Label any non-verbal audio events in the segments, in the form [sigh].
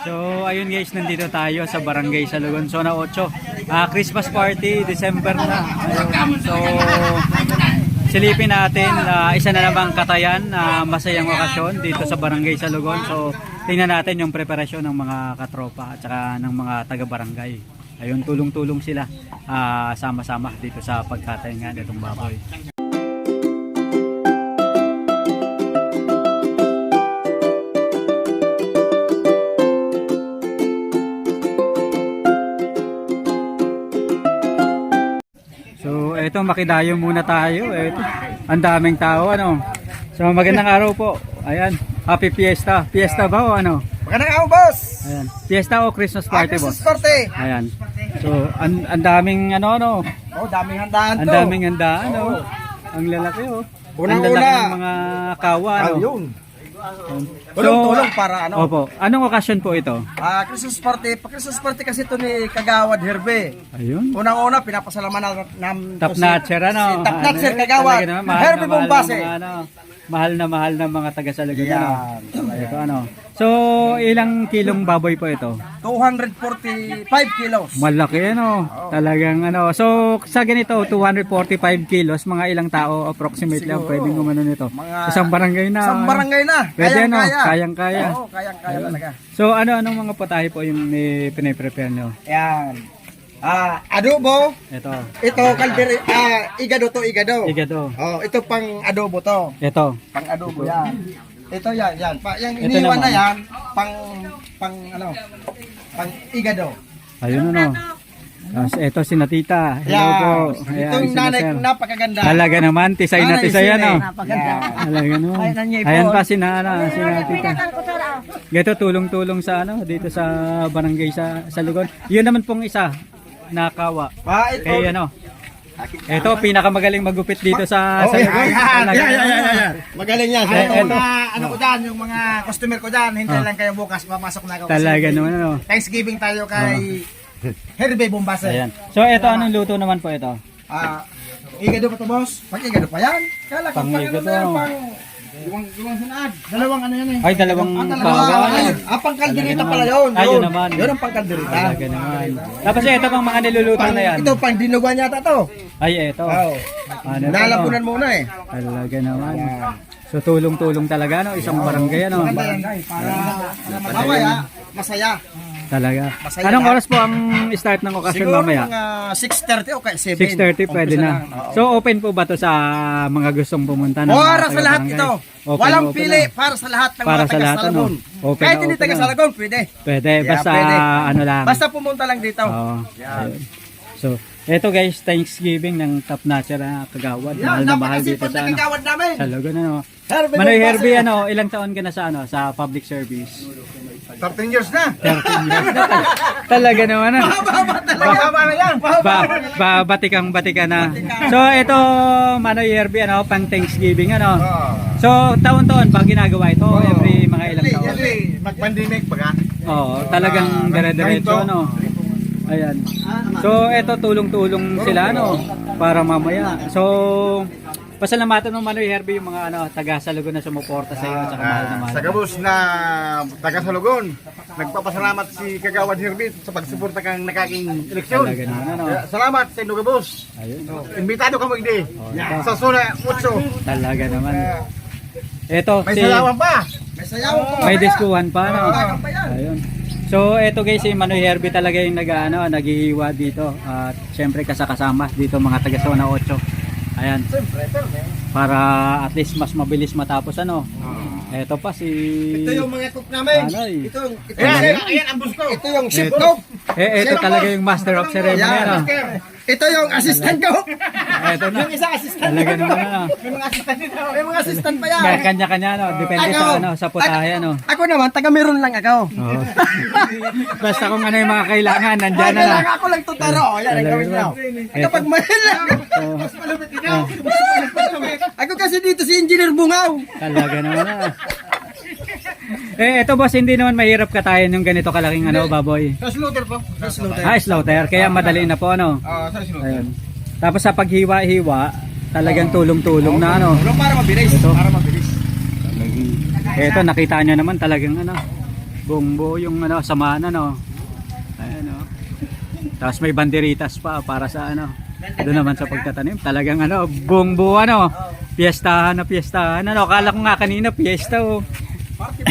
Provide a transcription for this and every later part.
So, ayun guys, nandito tayo sa Barangay Salugon, Zona 8. Ah, Christmas party, December na. Ayun. So, silipin natin ah, isa na namang katayan na masayang okasyon dito sa Barangay Salugon. So, tingnan natin yung preparasyon ng mga katropa at saka ng mga taga-barangay. Ayun, tulong-tulong sila ah, sama-sama dito sa pagkatayan nga nitong baboy. So, eto makidayo muna tayo. Eto, ang daming tao ano. So, magandang araw po. Ayan, happy fiesta. Fiesta ba o ano? Magandang araw, boss! Ayan, fiesta o Christmas party boss? Christmas party! Ayan. So, ang ang daming ano ano. Oh, daming handaan to. Ang daming handaan ano. Ang lalaki oh. ang Unang-una. lalaki ng mga kawa ano. Ayun. So, Tulong-tulong para ano. Opo. Anong okasyon po ito? Ah, Christmas party. Pa Christmas party kasi ito ni Kagawad Herbe. Ayun. Unang-una, pinapasalaman na nam Top notcher ano. Si Top notcher Ano, Kagawad. talaga naman, mahal Herbe Bombase. mga, ano, mahal na mahal ng mga taga Salagon ano. Yan. Ito ano. So, ilang kilong baboy po ito? 245 kilos. Malaki ano. Talagang ano. So, sa ganito, 245 kilos, mga ilang tao approximately ang Siguro. pwedeng umano nito. Mga- Isang barangay na. Isang ano. barangay na. Pwede ano, Kayang-kaya. Oo, kayang-kaya talaga. So, ano anong mga patahe po yung eh, piniprepare nyo? Yan. Ah, adobo. Ito. Ito, kalderi, ah, igado to, igado. Igado. Oh, ito pang adobo to. Ito. Pang adobo yan. Ito yan, yan. Pa, yung Ito iniwan naman. na yan, pang, pang, ano, pang igado. Ayun ano. Tapos ito si Natita. Hello Yan. po. Ito yung si nanay ko, napakaganda. Talaga naman, tisay na Nanay tisay sila ano. eh. Yan. Talaga naman. Ay, nangyay po. Ayan pa si Nana, si Natita. Gito tulong-tulong sa ano dito sa barangay sa sa Lugon. Yun naman pong isa nakawa. Pa, ito. Kay ano. Ito pinakamagaling magupit dito sa Oh, sa yan, yan, yan, yan, yan, ano. yan. Magaling yan. Eh, Sa eto. mga, ano ko dyan, yung mga customer ko dyan, hintay Oh. lang kayo bukas, papasok na ako. Kasi Talaga naman ano. Thanksgiving tayo kay Herbe Bombase. Ayan. So ito anong luto naman po ito? Ah, igado pa to, boss? Pag igado pa yan? Kala ko, Pang igado. pang... Iwang, iwang sunad. Dalawang ano yan eh. Ay dalawang Ah. Ayun. Ah, pang kalderita pala yun. Ah, yun naman. Yun ang pang kalderita. Talaga naman. Tapos ito pang mga niluluto na yan. ito pang dinugan yata to. Ay ito. Oh. Ano? Nalapunan muna eh. Talaga naman. So tulong-tulong talaga no, isang barangay ano. Guys. Para, para mamaya, masaya. Talaga. Masaya Anong na. oras po ang start ng okasyon Siguro mamaya? mga 6.30 o kaya 7. 6.30 pwede na. So open po ba to sa mga gustong pumunta ng mga Para sa lahat ito. Open, Walang open pili na. para sa lahat ng Para mga sa taga lahat, ano? Open Kahit na, hindi open taga na. Salagon, pwede. Pwede, Yeah, basta pwede. ano lang. Basta pumunta lang dito. Oo. Ayun. So, eto guys, Thanksgiving ng top notcher na kagawad. mahal Yan, na mahal dito napakasipag sa na ano. kagawad namin. Sa Lugon ano. Herbe Manoy. Herbie ano, ilang taon ka na sa ano, sa public service? 13 years na. 13 years na. Talaga naman. Mahaba talaga. Mahaba na yan. ba, ba batikang batika na. So ito Manoy Herbie ano, pang Thanksgiving ano. So taon-taon ba ginagawa ito every mga ilang taon? Yearly, mag-pandemic baga. Oo, talagang dire-diretso ano. Ayan. So ito tulong-tulong sila ano para mamaya. So pasalamatan mo Manoy Herbie yung mga ano taga Salugon na sumuporta sa iyo at saka mahal na mahal. Sa gabos na taga Salugon, nagpapasalamat si Kagawad Herbit sa pagsuporta kang nakaking eleksyon. Talaga naman ano. Kaya Salamat sa inyo gabos. Ayun. Imbitado ka mo hindi. Sa zona 8. Talaga naman. Ito May si salawan pa. May sayaw ko. May diskuhan pa no. Talagang pa yan. Ayun. So eto guys, si Manoy Herbie talaga yung nag-ano, naghihiwa dito. At syempre kasakasama dito mga taga zona 8. Ayan. Siyempre, eh. Para at least mas mabilis matapos ano. Eto pa si Ito yung mga cook namin. Anoy. Ito yung ito, Ayan, yung- ayan, ayan ang bus ko. ito yung chef Ito. cook. Eh eto talaga yung master of ceremony Yan. ano. Ito yung assistant ko. Eto na. Yung isa assistant Talaga ko. naman ano. May mga assistant dito. May mga assistant pa yan. Kaya kanya-kanya no, depende sa ano, sa putahe ano. Ako naman, taga meron lang ako. Oo. Basta kung ano yung mga kailangan, Ay, nandyan na kailangan ako lang tutaro. Yan ang gawin niyo. Ito. Kapag mahal lang. Mas malupit ikaw. Mas malupit ako. Ako kasi dito si Engineer Bungaw. Talaga naman na. Eh, ito boss, hindi naman mahirap katayan yung ganito kalaking ano, baboy. Sa slaughter po. Sa slaughter. Ah, slaughter, kaya madali na po ano. Ah, sa slaughter. Ayun. Tapos sa paghiwa-hiwa, talagang tulong-tulong na ano. Pero para mabilis. Ito. Para mabilis. Eh, ito nakita nyo naman talagang ano. Buong buo yung ano, samahan ano. Ayan oh. Tapos may banderitas pa para sa ano. Doon naman sa pagtatanim. Talagang ano, buong buo ano. Piyestahan na piyestahan. Ano, kala ko nga kanina piyesta oh.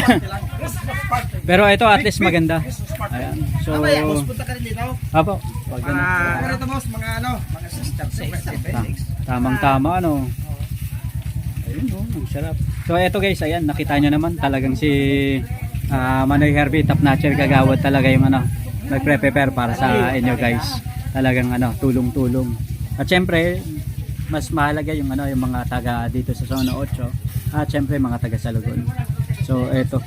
[laughs] Pero ito at least maganda. Ayan. So, apo. Pag ano, Mga, ano to, boss? Mga ano? Mga sister. ta- tamang tama ano. Ayun oh, ang sarap. So eto guys, ayan, nakita nyo naman talagang si ah, Manoy Herbie, top notcher kagawad talaga yung ano, nagpre-prepare para sa inyo guys. Talagang ano, tulong-tulong. At syempre, mas mahalaga yung ano, yung mga taga dito sa Zona 8 at syempre mga taga Salugon. So eto,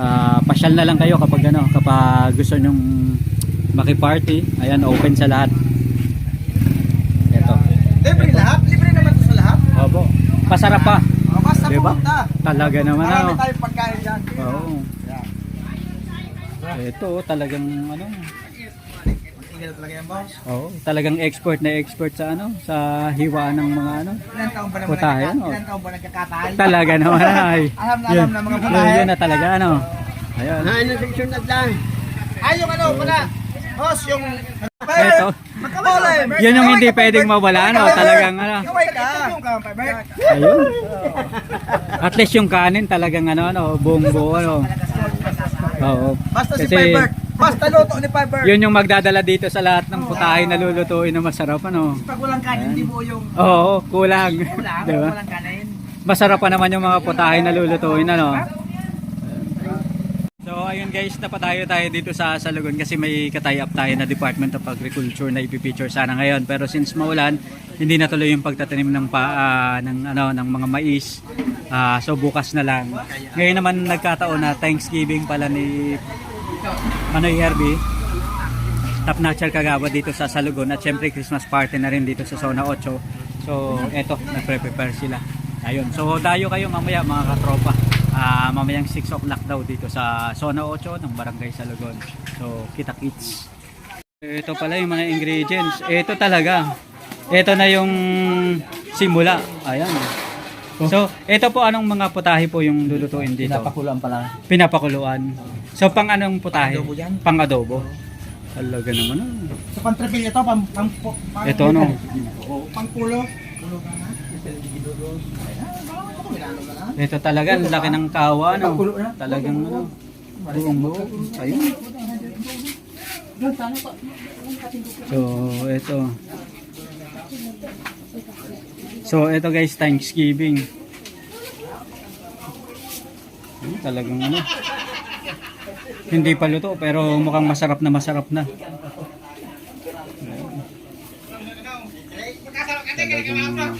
ah, pasyal na lang kayo kapag ano, kapag gusto nyong maki-party, ayan, open sa lahat. Eto. Libre lahat? Libre naman to sa lahat? Opo. Pasarap pa. O, basta Diba? pumunta. Talaga naman Marami ano. tayong pagkain dyan. Oo. Yan. Ito talagang ano. Tingnan talaga yan, boss. Oo, talagang expert na expert sa ano, sa hiwaan ng mga ano. Ilan taon ba naman Putahe, nagkaka- ano? Ilan taon ba nagkakatay? Talaga naman [laughs] ay. Alam na alam na mga putahe. Yun, yun na talaga ano. Ayun. Ano section na lang? Ay, yung ano, pala. Boss, yung... Ito. Magkawalay. Yun yung hindi pwedeng mawala ano, talagang ano. Kaway ka. Yung kampay, Ayun. At least yung kanin talagang ano, ano buong buo ano. Oo. Basta si Kasi Piper. Basta luto ni Piper. yun yung magdadala dito sa lahat ng putahe na lulutuin na masarap ano. Pag walang kanin, hindi mo yung... Oo, kulang. Wala, [laughs] Di ba? walang kanin. Masarap pa naman yung mga putahe na lulutuin ano. Ayun guys, napatayo tayo dito sa Salugon kasi may katay-up tayo na Department of Agriculture na ipipicture sana ngayon. Pero since maulan, hindi natuloy yung pagtatanim ng pa, ah, ng ano ng mga mais. Ah, so bukas na lang. Ngayon naman nagkataon na Thanksgiving pala ni Manoy Herbie. Top notcher kagawad dito sa Salugon at syempre Christmas party na rin dito sa Zona 8. So eto, nagpre-prepare sila. Ayun. So dayo kayo mamaya mga katropa. Ah, mamayang 6 o'clock daw dito sa Zona 8 ng Barangay Salugon. So kita kits. Ito pala yung mga ingredients. Ito talaga. Ito na yung simula. Ayan. So, ito po anong mga putahe po yung lulutuin dito? Napakuluan pala. Pinapakuluan. So, pang anong putahe? Pang-adobo yan. Pang adobo. Talaga naman. ah. Sa pantrapil ito, pang... pang, pang Ito ano? Pang pulo. Pulo ka na. Ito talaga, ang laki ng kawa, no? Talagang, ano, buong buo. Ayun. So, ito. So, ito guys, Thanksgiving. Ayun, talagang ano. Hindi pa luto, pero mukhang masarap na masarap na. Talagang.